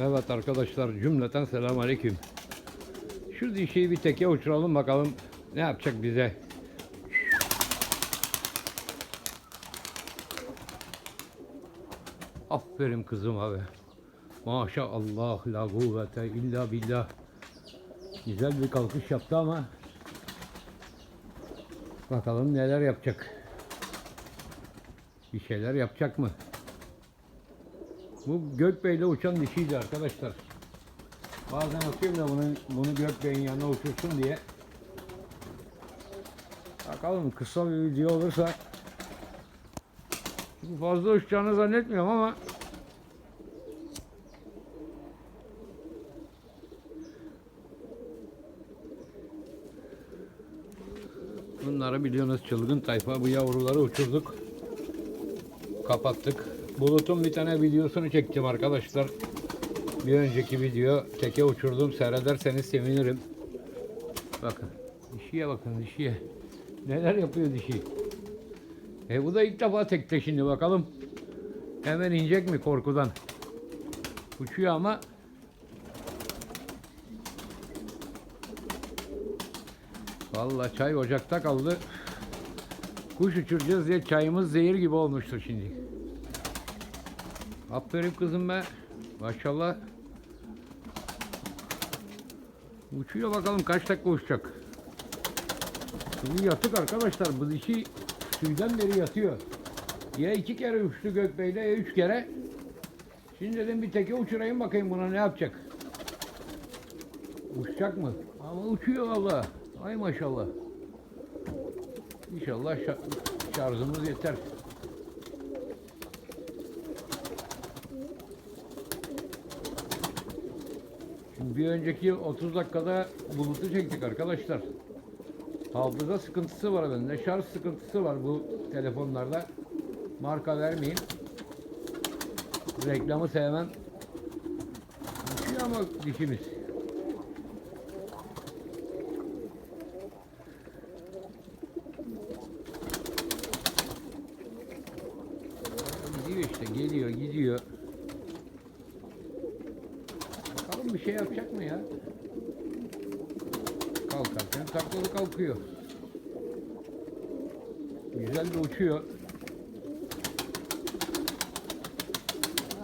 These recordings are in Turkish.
Evet arkadaşlar cümleten selam aleyküm. Şu dişiyi bir teke uçuralım bakalım ne yapacak bize. Aferin kızım abi. Maşallah la kuvvete illa billah. Güzel bir kalkış yaptı ama bakalım neler yapacak. Bir şeyler yapacak mı? Bu Gökbey'le uçan dişiydi arkadaşlar. Bazen atıyorum da bunu, bunu Gökbey'in yanına uçursun diye. Bakalım kısa bir video olursa. Çünkü fazla uçacağını zannetmiyorum ama Bunları biliyorsunuz çılgın tayfa bu yavruları uçurduk. Kapattık. Bulut'un bir tane videosunu çektim arkadaşlar. Bir önceki video teke uçurdum. Seyrederseniz sevinirim. Bakın. Dişiye bakın dişiye. Neler yapıyor dişi. E bu da ilk defa tekte şimdi bakalım. Hemen inecek mi korkudan. Uçuyor ama Vallahi çay ocakta kaldı. Kuş uçuracağız diye çayımız zehir gibi olmuştur şimdi. Aferin kızım be. Maşallah. Uçuyor bakalım kaç dakika uçacak. Şimdi yatık arkadaşlar. Bu dişi suydan beri yatıyor. Ya iki kere uçtu Gökbey'le ya üç kere. Şimdi dedim bir teke uçurayım bakayım buna ne yapacak. Uçacak mı? Ama uçuyor valla. Ay maşallah. İnşallah şa- şarjımız yeter. Bir önceki 30 dakikada bulutu çektik arkadaşlar. Hafıza sıkıntısı var bende. Şarj sıkıntısı var bu telefonlarda. Marka vermeyeyim. Reklamı sevmem. Uçuyor ama dişimiz. Gidiyor işte geliyor gidiyor. Bakalım bir şey yapacak mı ya? Taklalı kalkıyor. Güzel de uçuyor.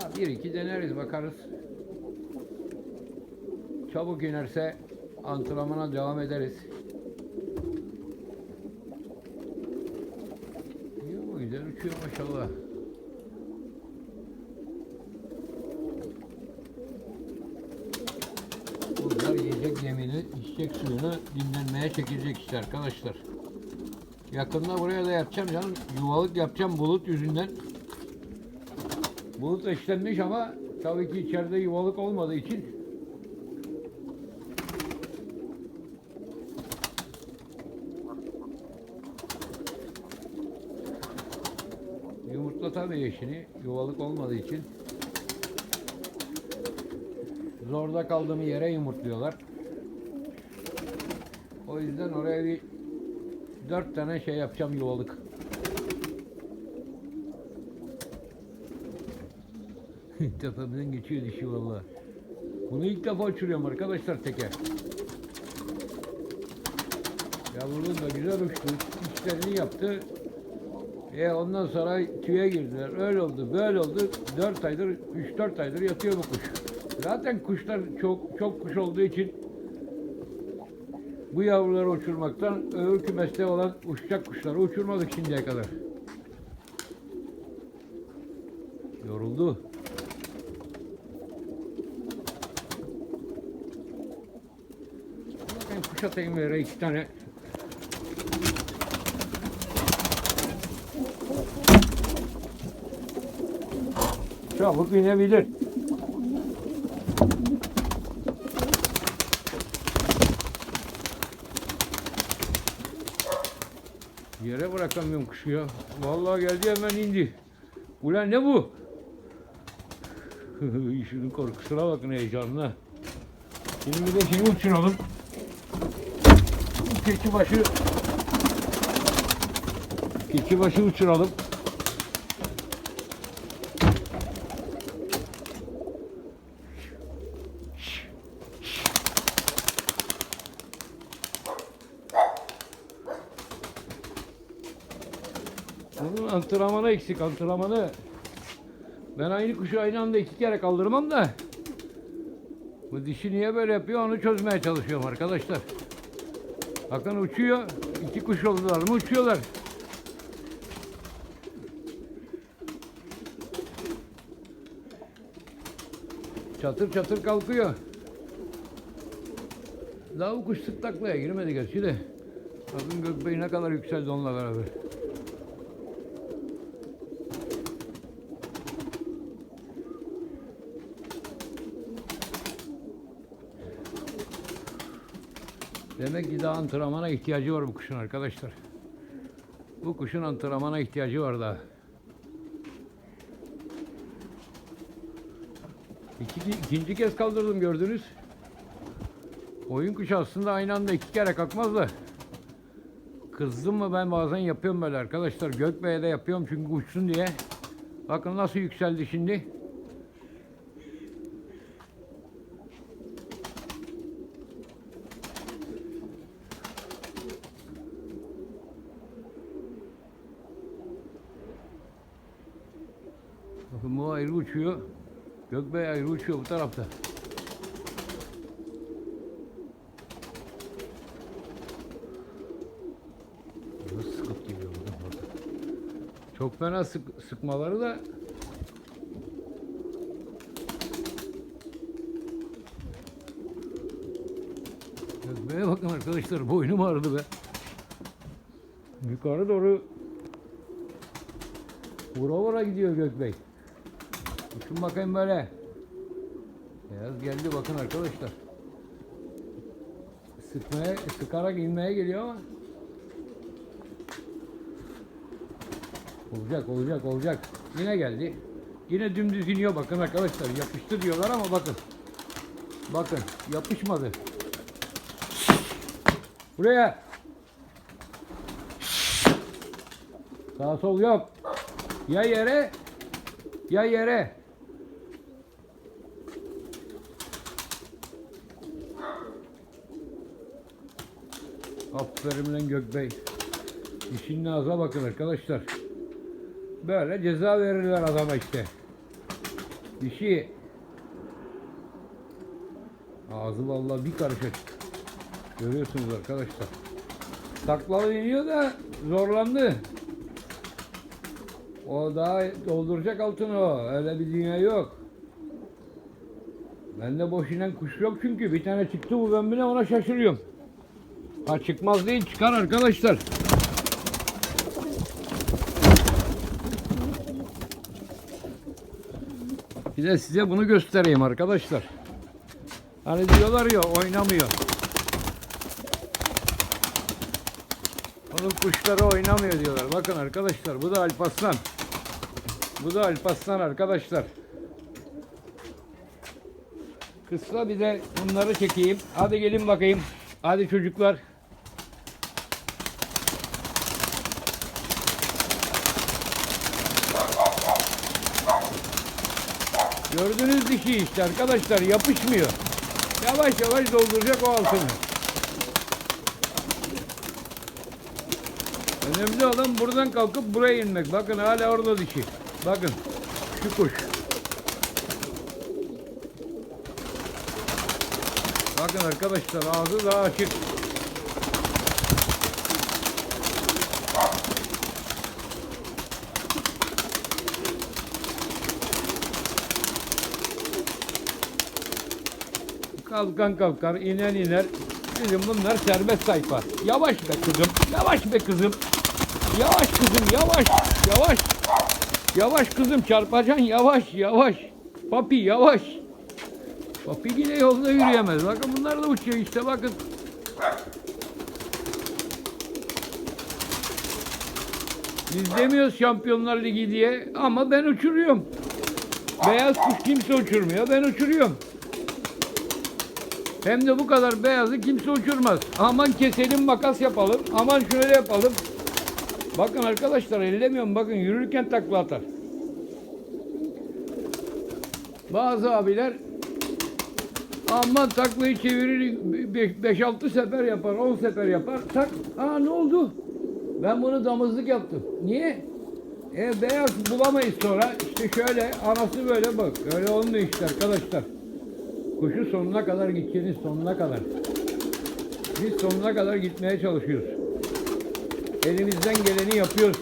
Ha, bir iki deneriz bakarız. Çabuk inerse antrenmana devam ederiz. Yo, güzel uçuyor maşallah. Bunlar yiyecek yemini, içecek suyunu dinlenmeye çekilecek işte arkadaşlar. Yakında buraya da yapacağım canım. Yuvalık yapacağım bulut yüzünden. Bulut eşlenmiş ama tabii ki içeride yuvalık olmadığı için yumurtla tabii eşini yuvalık olmadığı için zorda kaldığım yere yumurtluyorlar. O yüzden oraya bir dört tane şey yapacağım yuvalık. Tepemden geçiyor dişi vallahi. Bunu ilk defa uçuruyorum arkadaşlar teke. Yavrunun da güzel uçtu. İşlerini yaptı. E ondan sonra tüye girdiler. Öyle oldu, böyle oldu. 4 aydır, 3-4 aydır yatıyor bu kuş. Zaten kuşlar çok çok kuş olduğu için bu yavruları uçurmaktan öbür kümeste olan uçacak kuşları uçurmadık şimdiye kadar. Yoruldu. Bakayım kuş atayım yere iki tane. Çabuk inebilir. Yere bırakamıyorum kuşu ya. Vallahi geldi hemen indi. Ulan ne bu? Şunun korkusuna bakın heyecanına. Şimdi bir de şeyi uçuralım. Keçi başı keçi başı uçuralım. Antrenmanı eksik antrenmanı. Ben aynı kuşu aynı anda iki kere kaldırmam da. Bu dişi niye böyle yapıyor onu çözmeye çalışıyorum arkadaşlar. Bakın uçuyor. İki kuş oldular mı uçuyorlar. Çatır çatır kalkıyor. Daha bu kuş sık taklaya girmedi gerçi de. Bakın gökbeği ne kadar yükseldi onunla beraber. Demek ki daha antrenmana ihtiyacı var bu kuşun arkadaşlar. Bu kuşun antrenmana ihtiyacı var daha. İki, ikinci kez kaldırdım gördünüz. Oyun kuşu aslında aynı anda iki kere kalkmaz da. Kızdım mı ben bazen yapıyorum böyle arkadaşlar. Gökbey'e de yapıyorum çünkü uçsun diye. Bakın nasıl yükseldi şimdi. Bakın bu ayrı uçuyor. Gökbey ayrı uçuyor bu tarafta. Çok fena sık, sıkmaları da Gökbey'e bakın arkadaşlar boynum ağrıdı be. Yukarı doğru vura vura gidiyor Gökbey. Uçun bakayım böyle. Beyaz geldi bakın arkadaşlar. Sıkmaya, sıkarak inmeye geliyor ama Olacak, olacak, olacak. Yine geldi. Yine dümdüz iniyor bakın arkadaşlar. Yapıştı diyorlar ama bakın. Bakın, yapışmadı. Buraya. Sağ sol yok. Ya yere, ya yere. Lan Gökbey. İşin naza bakın arkadaşlar. Böyle ceza verirler adama işte. Dişi. Ağzı vallahi bir karış açık. Görüyorsunuz arkadaşlar. Taklalı iniyor da zorlandı. O daha dolduracak altını o. Öyle bir dünya yok. Bende boş inen kuş yok çünkü. Bir tane çıktı bu ben bile ona şaşırıyorum. Ha çıkmaz değil çıkar arkadaşlar. Bir de size bunu göstereyim arkadaşlar. Hani diyorlar ya oynamıyor. Onun kuşları oynamıyor diyorlar. Bakın arkadaşlar bu da Alpaslan. Bu da Alpaslan arkadaşlar. Kısa bir de bunları çekeyim. Hadi gelin bakayım. Hadi çocuklar. Gördüğünüz dişi işte arkadaşlar yapışmıyor. Yavaş yavaş dolduracak o altını. Önemli olan buradan kalkıp buraya inmek. Bakın hala orada dişi. Bakın şu kuş. Bakın arkadaşlar ağzı daha açık. Kalkan kalkar, inen iner. Bizim bunlar serbest sayfa. Yavaş be kızım, yavaş be kızım. Yavaş kızım, yavaş, yavaş. Yavaş kızım, çarpacaksın, yavaş, yavaş. Papi, yavaş. Papi yine yolda yürüyemez. Bakın bunlar da uçuyor işte, bakın. Biz demiyoruz Şampiyonlar Ligi diye ama ben uçuruyorum. Beyaz kuş kimse uçurmuyor, ben uçuruyorum. Hem de bu kadar beyazı kimse uçurmaz. Aman keselim makas yapalım. Aman şöyle yapalım. Bakın arkadaşlar ellemiyorum. Bakın yürürken takla atar. Bazı abiler aman taklayı çevirir 5-6 sefer yapar, 10 sefer yapar. Tak, aa ne oldu? Ben bunu damızlık yaptım. Niye? E beyaz bulamayız sonra. İşte şöyle anası böyle bak. Öyle olmuyor işte arkadaşlar. Kuşu sonuna kadar gideceğiniz sonuna kadar. Biz sonuna kadar gitmeye çalışıyoruz. Elimizden geleni yapıyoruz.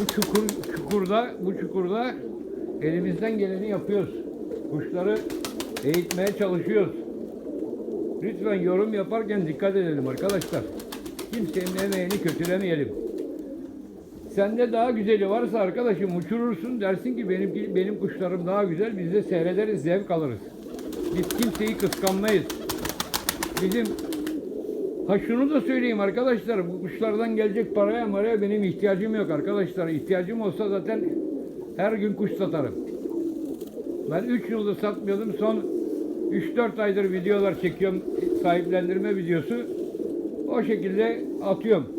Bu çukur çukurda bu çukurda elimizden geleni yapıyoruz. Kuşları eğitmeye çalışıyoruz. Lütfen yorum yaparken dikkat edelim arkadaşlar. Kimsenin emeğini kötülemeyelim. Sende daha güzeli varsa arkadaşım uçurursun dersin ki benim benim kuşlarım daha güzel biz de seyrederiz zevk alırız. Biz kimseyi kıskanmayız. Bizim ha şunu da söyleyeyim arkadaşlar bu kuşlardan gelecek paraya maraya benim ihtiyacım yok arkadaşlar. İhtiyacım olsa zaten her gün kuş satarım. Ben 3 yıldır satmıyordum. Son 3-4 aydır videolar çekiyorum. Sahiplendirme videosu. O şekilde atıyorum.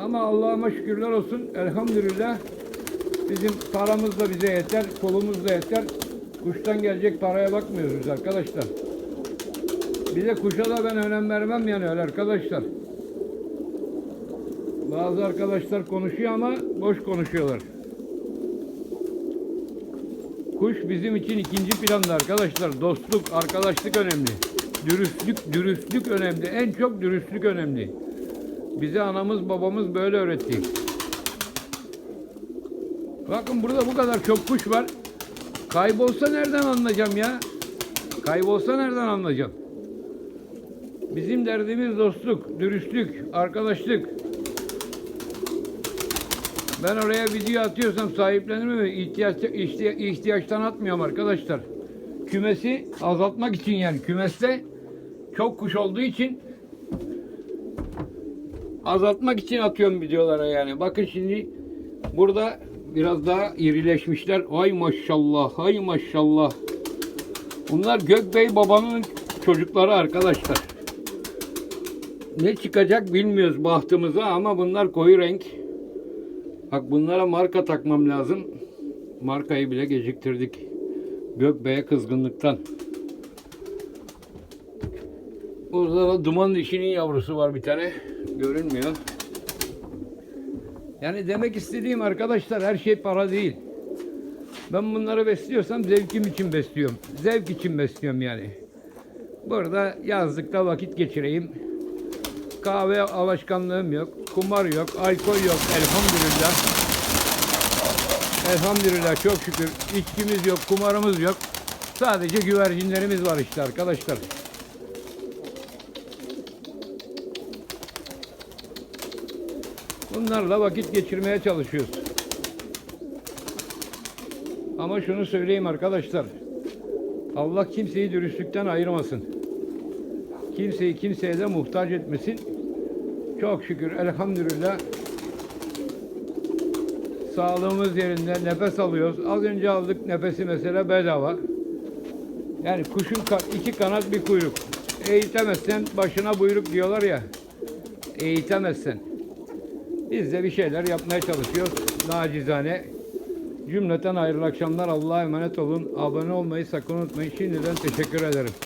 Ama Allah'ıma şükürler olsun. Elhamdülillah bizim paramız da bize yeter, kolumuz da yeter. Kuştan gelecek paraya bakmıyoruz arkadaşlar. Bize kuşa da ben önem vermem yani öyle arkadaşlar. Bazı arkadaşlar konuşuyor ama boş konuşuyorlar. Kuş bizim için ikinci planda arkadaşlar. Dostluk, arkadaşlık önemli. Dürüstlük, dürüstlük önemli. En çok dürüstlük önemli. Bize anamız babamız böyle öğretti. Bakın burada bu kadar çok kuş var. Kaybolsa nereden anlayacağım ya? Kaybolsa nereden anlayacağım? Bizim derdimiz dostluk, dürüstlük, arkadaşlık. Ben oraya video atıyorsam sahiplenirme ihtiyaç, ihtiya- ihtiyaçtan atmıyorum arkadaşlar. Kümesi azaltmak için yani kümeste çok kuş olduğu için azaltmak için atıyorum videolara yani. Bakın şimdi burada biraz daha irileşmişler. Ay maşallah, ay maşallah. Bunlar Gökbey babanın çocukları arkadaşlar. Ne çıkacak bilmiyoruz bahtımıza ama bunlar koyu renk. Bak bunlara marka takmam lazım. Markayı bile geciktirdik. Gökbey'e kızgınlıktan. Burada da duman dişinin yavrusu var bir tane. Görünmüyor. Yani demek istediğim arkadaşlar her şey para değil. Ben bunları besliyorsam zevkim için besliyorum. Zevk için besliyorum yani. Burada yazlıkta vakit geçireyim. Kahve alışkanlığım yok. Kumar yok. Alkol yok. Elhamdülillah. Elhamdülillah çok şükür. İçkimiz yok. Kumarımız yok. Sadece güvercinlerimiz var işte arkadaşlar. Bunlarla vakit geçirmeye çalışıyoruz. Ama şunu söyleyeyim arkadaşlar. Allah kimseyi dürüstlükten ayırmasın. Kimseyi kimseye de muhtaç etmesin. Çok şükür elhamdülillah sağlığımız yerinde nefes alıyoruz. Az önce aldık nefesi mesela bedava. Yani kuşun iki kanat bir kuyruk. Eğitemezsen başına buyruk diyorlar ya. Eğitemezsen. Biz de bir şeyler yapmaya çalışıyoruz. Nacizane. Cümleten hayırlı akşamlar. Allah'a emanet olun. Abone olmayı sakın unutmayın. Şimdiden teşekkür ederim.